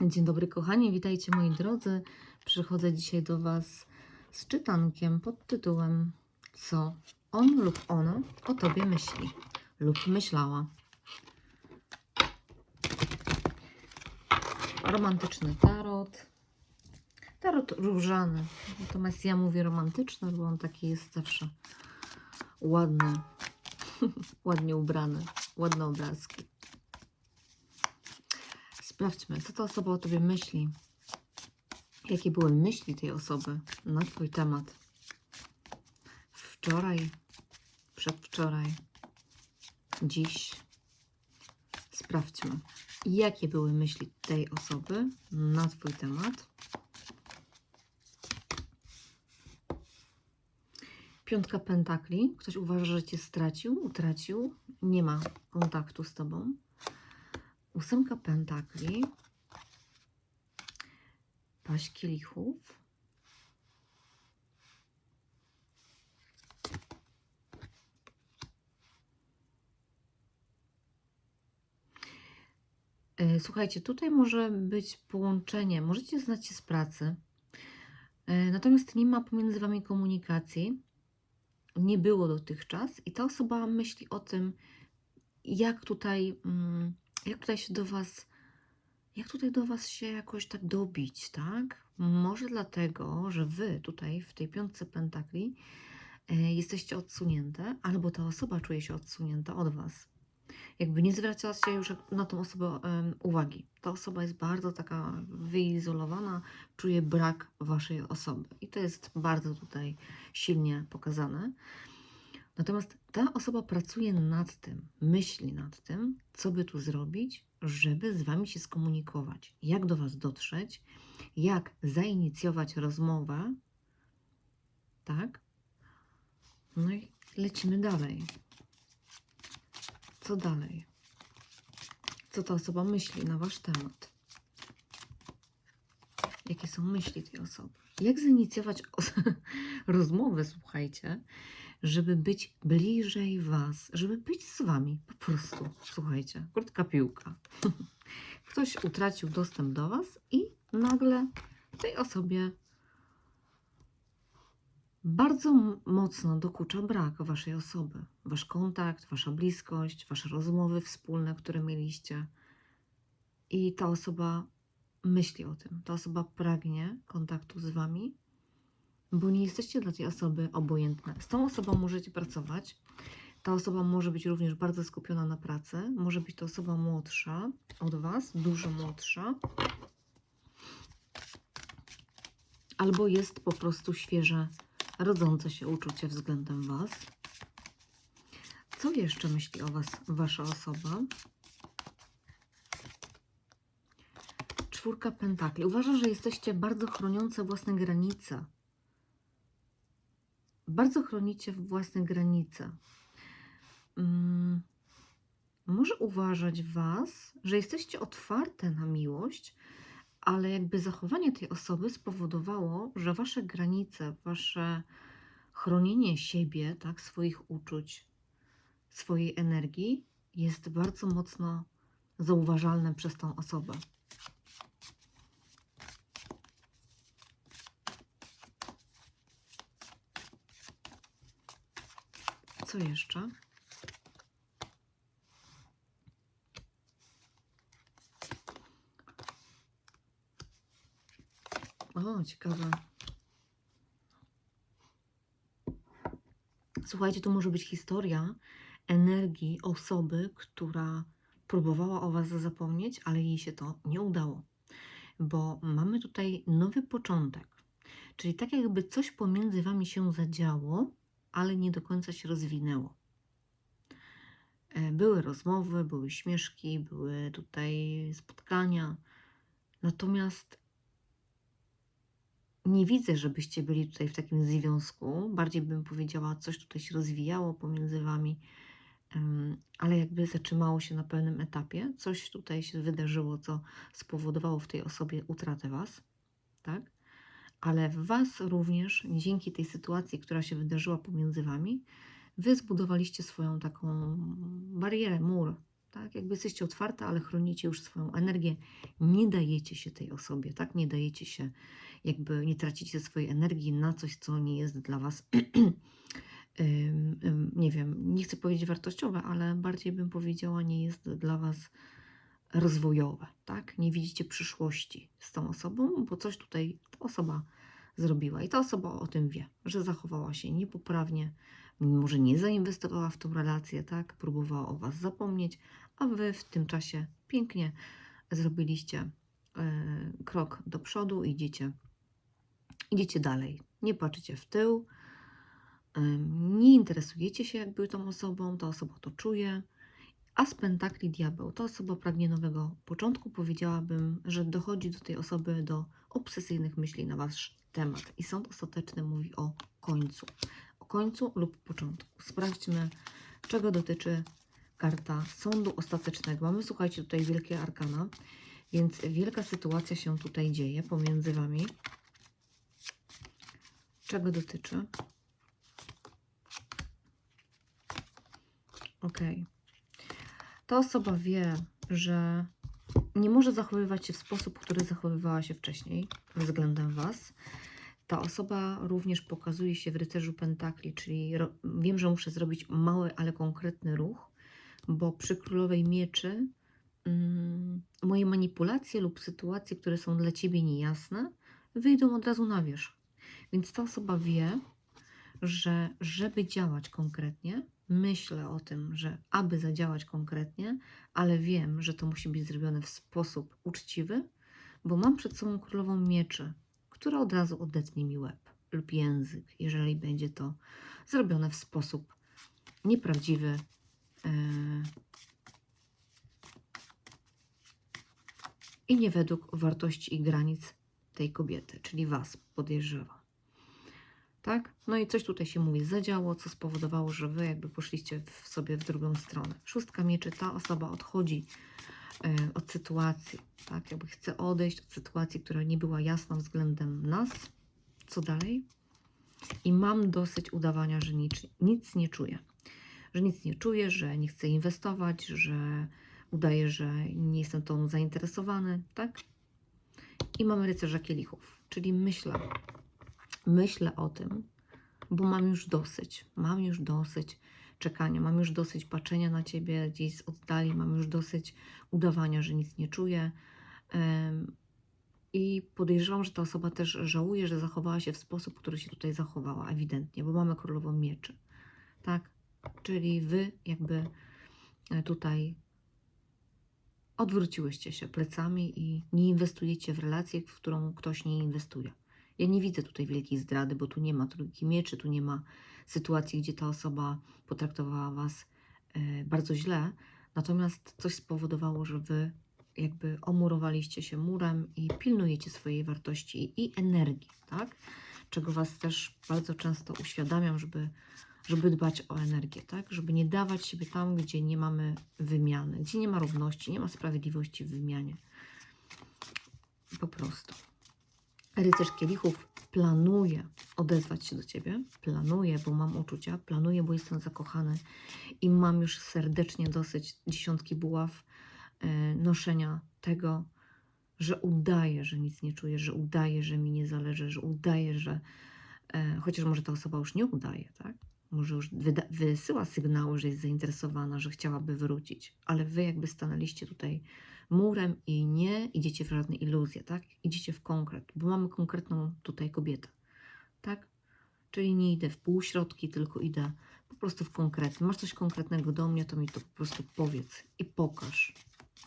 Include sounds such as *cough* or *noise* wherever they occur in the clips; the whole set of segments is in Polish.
Dzień dobry, kochani, witajcie moi drodzy. Przychodzę dzisiaj do Was z czytankiem pod tytułem Co on lub ona o Tobie myśli lub myślała. Romantyczny tarot. Tarot różany. Natomiast ja mówię romantyczny, bo on taki jest zawsze ładny, *laughs* ładnie ubrany, ładne obrazki. Sprawdźmy, co ta osoba o tobie myśli. Jakie były myśli tej osoby na twój temat. Wczoraj, przedwczoraj, dziś. Sprawdźmy, jakie były myśli tej osoby na twój temat. Piątka pentakli. Ktoś uważa, że cię stracił, utracił, nie ma kontaktu z tobą. Ósemka pentakli. Paść kielichów. E, Słuchajcie, tutaj może być połączenie. Możecie znać się z pracy, e, natomiast nie ma pomiędzy Wami komunikacji. Nie było dotychczas, i ta osoba myśli o tym, jak tutaj. Mm, jak tutaj się do Was, jak tutaj do Was się jakoś tak dobić, tak? Może dlatego, że Wy tutaj w tej piątce pentakli e, jesteście odsunięte, albo ta osoba czuje się odsunięta od Was. Jakby nie zwraca się już na tą osobę uwagi. Ta osoba jest bardzo taka wyizolowana, czuje brak Waszej osoby. I to jest bardzo tutaj silnie pokazane. Natomiast ta osoba pracuje nad tym, myśli nad tym, co by tu zrobić, żeby z Wami się skomunikować, jak do Was dotrzeć, jak zainicjować rozmowę, tak? No i lecimy dalej. Co dalej? Co ta osoba myśli na Wasz temat? Jakie są myśli tej osoby? Jak zainicjować *laughs* rozmowę, słuchajcie, żeby być bliżej Was, żeby być z Wami, po prostu. Słuchajcie, krótka piłka. *laughs* Ktoś utracił dostęp do Was i nagle tej osobie bardzo mocno dokucza brak Waszej osoby. Wasz kontakt, Wasza bliskość, Wasze rozmowy wspólne, które mieliście. I ta osoba myśli o tym. Ta osoba pragnie kontaktu z Wami bo nie jesteście dla tej osoby obojętne. Z tą osobą możecie pracować. Ta osoba może być również bardzo skupiona na pracy. Może być to osoba młodsza od Was, dużo młodsza. Albo jest po prostu świeże rodzące się uczucie względem Was. Co jeszcze myśli o Was Wasza osoba? Czwórka pentakli. Uważa, że jesteście bardzo chroniące własne granice bardzo chronicie własne granice. Mm, może uważać Was, że jesteście otwarte na miłość, ale jakby zachowanie tej osoby spowodowało, że Wasze granice, Wasze chronienie siebie, tak, swoich uczuć, swojej energii jest bardzo mocno zauważalne przez tą osobę. Co jeszcze? O, ciekawe. Słuchajcie, to może być historia energii osoby, która próbowała o Was zapomnieć, ale jej się to nie udało. Bo mamy tutaj nowy początek. Czyli tak jakby coś pomiędzy Wami się zadziało, ale nie do końca się rozwinęło. E, Były rozmowy, były śmieszki, były tutaj spotkania, natomiast nie widzę, żebyście byli tutaj w takim związku. Bardziej bym powiedziała, coś tutaj się rozwijało pomiędzy wami, ale jakby zatrzymało się na pewnym etapie. Coś tutaj się wydarzyło, co spowodowało w tej osobie utratę was, tak? Ale w Was również, dzięki tej sytuacji, która się wydarzyła pomiędzy Wami, Wy zbudowaliście swoją taką barierę, mur, tak? Jakby jesteście otwarte, ale chronicie już swoją energię, nie dajecie się tej osobie, tak? Nie dajecie się, jakby nie tracicie swojej energii na coś, co nie jest dla Was, *clears throat* nie wiem, nie chcę powiedzieć wartościowe, ale bardziej bym powiedziała, nie jest dla Was rozwojowe, tak? Nie widzicie przyszłości z tą osobą, bo coś tutaj ta osoba zrobiła i ta osoba o tym wie, że zachowała się niepoprawnie, może nie zainwestowała w tą relację, tak? Próbowała o Was zapomnieć, a Wy w tym czasie pięknie zrobiliście e, krok do przodu, idziecie, idziecie dalej. Nie patrzycie w tył, em, nie interesujecie się jakby tą osobą, ta osoba to czuje. A z pentakli diabeł, to osoba pragnie nowego początku. Powiedziałabym, że dochodzi do tej osoby do obsesyjnych myśli na wasz temat. I sąd ostateczny mówi o końcu. O końcu lub początku. Sprawdźmy, czego dotyczy karta sądu ostatecznego. Mamy, słuchajcie, tutaj wielkie arkana, więc wielka sytuacja się tutaj dzieje pomiędzy wami. Czego dotyczy? Okej. Ta osoba wie, że nie może zachowywać się w sposób, który zachowywała się wcześniej względem Was. Ta osoba również pokazuje się w rycerzu pentakli, czyli wiem, że muszę zrobić mały, ale konkretny ruch, bo przy królowej mieczy mm, moje manipulacje lub sytuacje, które są dla Ciebie niejasne, wyjdą od razu na wierzch. Więc ta osoba wie, że żeby działać konkretnie, myślę o tym, że aby zadziałać konkretnie, ale wiem, że to musi być zrobione w sposób uczciwy, bo mam przed sobą królową mieczy, która od razu odetnie mi łeb lub język, jeżeli będzie to zrobione w sposób nieprawdziwy. e, I nie według wartości i granic tej kobiety, czyli Was, podejrzewam. Tak? No i coś tutaj się mówi, zadziało, co spowodowało, że wy jakby poszliście w sobie w drugą stronę. Szóstka mieczy, ta osoba odchodzi e, od sytuacji, tak? Jakby chce odejść od sytuacji, która nie była jasna względem nas. Co dalej? I mam dosyć udawania, że nic, nic nie czuję. Że nic nie czuję, że nie chcę inwestować, że udaję, że nie jestem tą zainteresowany, tak? I mamy rycerza kielichów, czyli myślę, myślę o tym, bo mam już dosyć. Mam już dosyć czekania, mam już dosyć patrzenia na ciebie gdzieś z oddali, mam już dosyć udawania, że nic nie czuję. I podejrzewam, że ta osoba też żałuje, że zachowała się w sposób, który się tutaj zachowała, ewidentnie, bo mamy królową mieczy. Tak? Czyli wy jakby e, tutaj odwróciłyście się plecami i nie inwestujecie w relację, w którą ktoś nie inwestuje. Ja nie widzę tutaj wielkiej zdrady, bo tu nie ma trójki mieczy, tu nie ma sytuacji, gdzie ta osoba potraktowała Was e, bardzo źle, natomiast coś spowodowało, że Wy jakby omurowaliście się murem i pilnujecie swojej wartości i energii, tak? Czego Was też bardzo często uświadamiam, żeby, żeby dbać o energię, tak? Żeby nie dawać siebie tam, gdzie nie mamy wymiany, gdzie nie ma równości, nie ma sprawiedliwości w wymianie. Po prostu. Rycerz kielichów planuje odezwać się do ciebie. Planuję, bo mam uczucia. Planuję, bo jestem zakochany i mam już serdecznie dosyć dziesiątki buław e, noszenia tego, że udaję, że nic nie czuję, że udaję, że mi nie zależy, że udaję, że. E, chociaż może ta osoba już nie udaje, tak? Może już wysyła sygnały, że jest zainteresowana, że chciałaby wrócić, ale wy jakby stanęliście tutaj murem i nie idziecie w żadne iluzje, tak? Idziecie w konkret, bo mamy konkretną tutaj kobietę, tak? Czyli nie idę w półśrodki, tylko idę po prostu w konkretny. Masz coś konkretnego do mnie, to mi to po prostu powiedz i pokaż,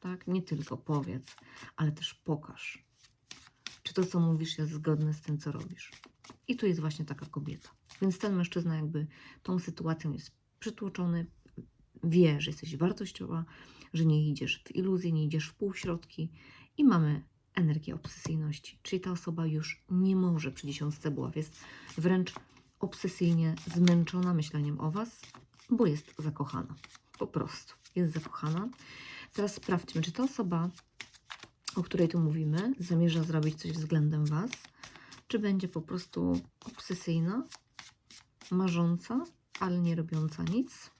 tak? Nie tylko powiedz, ale też pokaż. Czy to, co mówisz, jest zgodne z tym, co robisz. I tu jest właśnie taka kobieta. Więc ten mężczyzna jakby tą sytuacją jest przytłoczony, wie, że jesteś wartościowa, że nie idziesz w iluzję, nie idziesz w półśrodki i mamy energię obsesyjności. Czyli ta osoba już nie może przy dziesiątce buław, jest wręcz obsesyjnie zmęczona myśleniem o Was, bo jest zakochana. Po prostu jest zakochana. Teraz sprawdźmy, czy ta osoba, o której tu mówimy, zamierza zrobić coś względem Was, czy będzie po prostu obsesyjna, marząca, ale nie robiąca nic.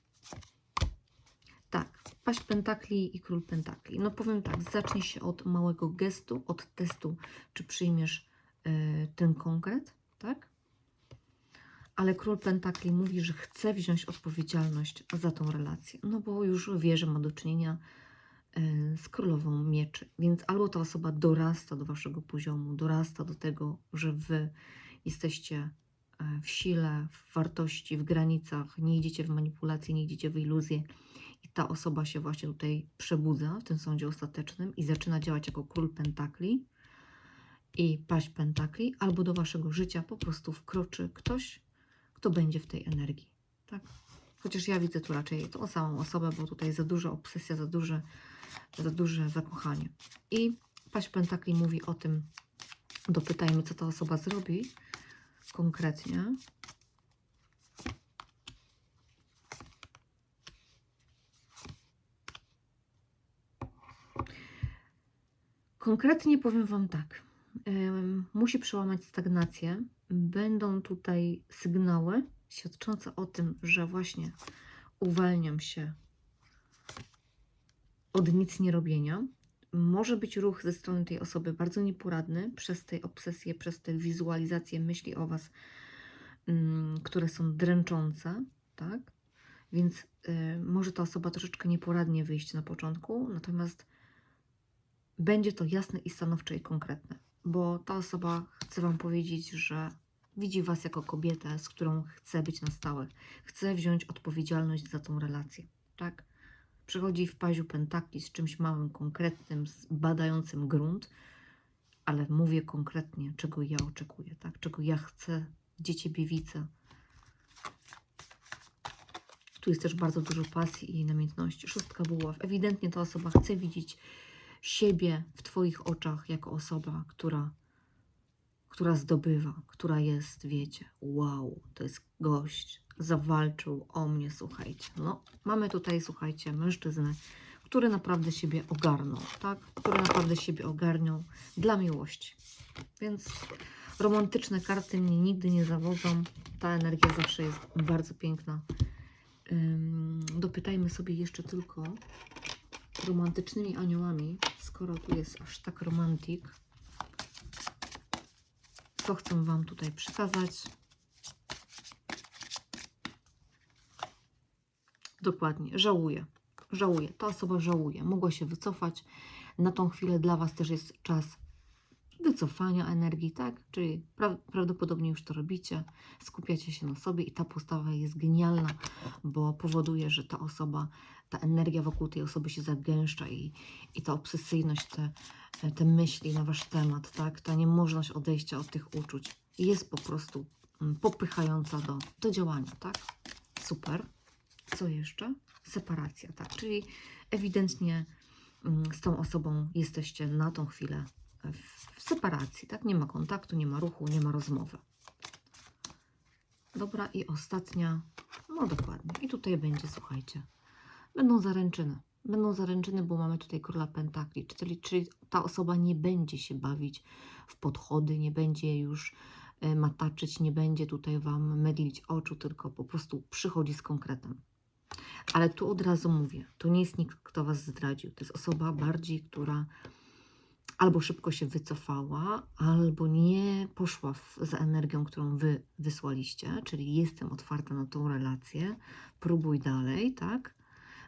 Paść pentakli i król pentakli. No powiem tak, zacznie się od małego gestu, od testu, czy przyjmiesz y, ten konkret, tak? Ale król pentakli mówi, że chce wziąć odpowiedzialność za tą relację, no bo już wie, że ma do czynienia y, z królową mieczy, więc albo ta osoba dorasta do waszego poziomu, dorasta do tego, że wy jesteście e, w sile, w wartości, w granicach, nie idziecie w manipulację, nie idziecie w iluzję, i ta osoba się właśnie tutaj przebudza w tym sądzie ostatecznym i zaczyna działać jako król pentakli i paść pentakli, albo do waszego życia po prostu wkroczy ktoś, kto będzie w tej energii. Tak? Chociaż ja widzę tu raczej tą samą osobę, bo tutaj za duża obsesja, za duże, za duże zakochanie. I paść pentakli mówi o tym, dopytajmy, co ta osoba zrobi konkretnie. Konkretnie powiem Wam tak. Musi przełamać stagnację. Będą tutaj sygnały świadczące o tym, że właśnie uwalniam się od nic nie robienia. Może być ruch ze strony tej osoby bardzo nieporadny przez tej obsesję, przez te wizualizacje myśli o Was, ym, które są dręczące, tak? Więc y, może ta osoba troszeczkę nieporadnie wyjść na początku, natomiast będzie to jasne i stanowcze i konkretne, bo ta osoba chce Wam powiedzieć, że widzi Was jako kobietę, z którą chce być na stałe, chce wziąć odpowiedzialność za tą relację, tak? Przychodzi w paziu pentakli z czymś małym, konkretnym, badającym grunt, ale mówię konkretnie, czego ja oczekuję, tak? Czego ja chcę, gdzie Ciebie widzę. Tu jest też bardzo dużo pasji i namiętności. Szóstka buław. Ewidentnie ta osoba chce widzieć siebie w Twoich oczach jako osoba, która, która zdobywa, która jest, wiecie, wow, to jest gość, zawalczył o mnie, słuchajcie. No, mamy tutaj, słuchajcie, mężczyznę, który naprawdę siebie ogarnął, tak? Który naprawdę siebie ogarniał dla miłości. Więc romantyczne karty mnie nigdy nie zawodzą. Ta energia zawsze jest bardzo piękna. Dopytajmy sobie jeszcze tylko romantycznymi aniołami, skoro tu jest aż tak romantik. Co chcę Wam tutaj przekazać? Dokładnie, żałuję. Żałuję. Ta osoba żałuje. Mogła się wycofać. Na tą chwilę dla Was też jest czas wycofania energii, tak? Czyli pra prawdopodobnie już to robicie, skupiacie się na sobie i ta postawa jest genialna, bo powoduje, że ta osoba, ta energia wokół tej osoby się zagęszcza i, i ta obsesyjność, te, te myśli na Wasz temat, tak? Ta niemożność odejścia od tych uczuć jest po prostu mm, popychająca do, do działania, tak? Super. Co jeszcze? Separacja, tak? Czyli ewidentnie mm, z tą osobą jesteście na tą chwilę w- separacji, tak? Nie ma kontaktu, nie ma ruchu, nie ma rozmowy. Dobra, i ostatnia, no dokładnie. I tutaj będzie, słuchajcie, będą zaręczyny. Będą zaręczyny, bo mamy tutaj króla pentakli, czyli, czyli ta osoba nie będzie się bawić w podchody, nie będzie już e, mataczyć, nie będzie tutaj Wam mydlić oczu, tylko po prostu przychodzi z konkretem. Ale tu od razu mówię, to nie jest nikt, kto Was zdradził. To jest osoba bardziej, która albo szybko się wycofała, albo nie poszła w, za energią, którą Wy wysłaliście, czyli jestem otwarta na tą relację, próbuj dalej, tak?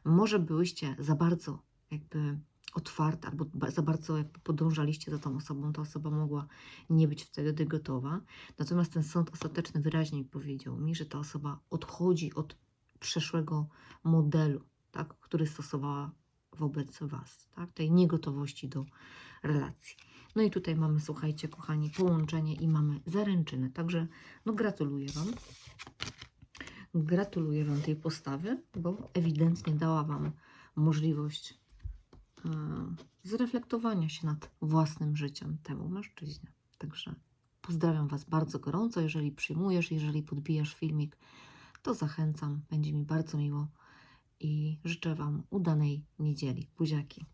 Może byłyście za bardzo jakby otwarte, albo za bardzo jakby podążaliście za tą osobą, ta osoba mogła nie być wtedy gotowa. Natomiast ten sąd ostateczny wyraźnie powiedział mi, że ta osoba odchodzi od przeszłego modelu, tak, który stosowała wobec Was, tak, tej niegotowości do relacji. No i tutaj mamy, słuchajcie, kochani, połączenie i mamy zaręczyny. Także no gratuluję Wam. Gratuluję Wam tej postawy, bo ewidentnie dała Wam możliwość e, zreflektowania się nad własnym życiem temu mężczyźnie. Także pozdrawiam Was bardzo gorąco. Jeżeli przyjmujesz, jeżeli podbijasz filmik, to zachęcam. Będzie mi bardzo miło i życzę Wam udanej niedzieli. Buziaki.